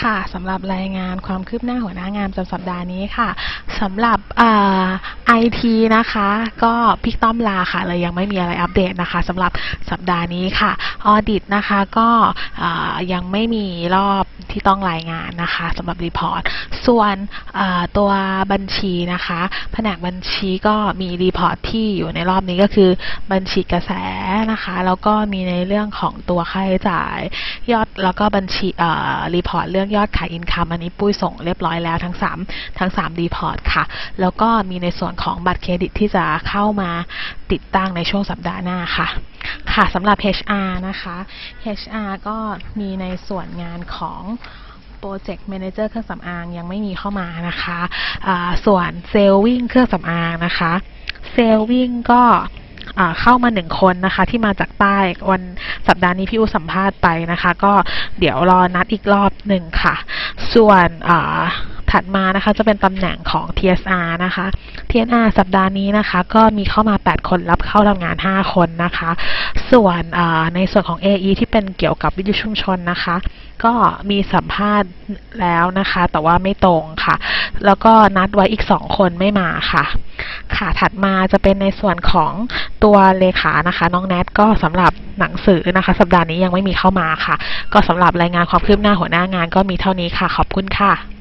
ค่ะสำหรับรายงานความคืบหน้าหัวหน้างานประจำสัปดาห์นี้ค่ะสำหรับไอทีนะคะ ก็พี่ต้อมลาค่ะเลยยังไม่มีอะไรอัปเดตนะคะสำหรับสัปดาห์นี้ค่ะออดิตนะคะก็ยังไม่มีรอบที่ต้องรายงานนะคะสำหรับรีพอร์ตส่วนตัวบัญชีนะคะแผนกบัญชีก็มีรีพอร์ตที่อยู่ในรอบนี้ก็คือบัญชีกระแสนะคะแล้วก็มีในเรื่องของตัวค่าใช้จ่ายยอดแล้วก็บัญชีรีพอร์ตเรื่องยอดขายอินคัมอันนี้ปุ้ยส่งเรียบร้อยแล้วทั้ง 3 ทั้ง3รีพอร์ตค่ะ แล้วก็มีในส่วนของบัตรเครดิตที่จะเข้ามาติดตั้งในช่วงสัปดาห์หน้าค่ะ ค่ะสำหรับ HR นะคะ HR ก็มีในส่วนงานของโปรเจกต์แมเนเจอร์เครื่องสำอางยังไม่มีเข้ามานะคะอ่าส่วนเซลวิ่งเครื่องสำอางนะคะ เซลวิ่งก็ เข้ามาหนึ่งคนนะคะ ที่มาจากใต้วันสัปดาห์นี้พี่อูสัมภาษณ์ไปนะคะ ก็เดี๋ยวรอนัดอีกรอบหนึ่งค่ะ ส่วนอ่า ถัดมานะคะจะเป็นตำแหน่งของ TSR นะคะ TSR สัปดาห์นี้นะคะก็มีเข้ามา 8 คนรับเข้าทำงาน 5 คนนะคะ ส่วนในส่วนของ AE ที่เป็นเกี่ยวกับวิทยุชุมชนนะคะ ก็มีสัมภาษณ์แล้วนะคะ แต่ว่าไม่ตรงค่ะ แล้วก็นัดไว้อีกสองคนไม่มาค่ะ ค่ะถัดมาจะเป็นในส่วนของตัวเลขานะคะ น้องแนทก็สำหรับหนังสือนะคะ สัปดาห์นี้ยังไม่มีเข้ามาค่ะ ก็สำหรับรายงานความคืบหน้าหัวหน้างานก็มีเท่านี้ค่ะ ขอบคุณค่ะ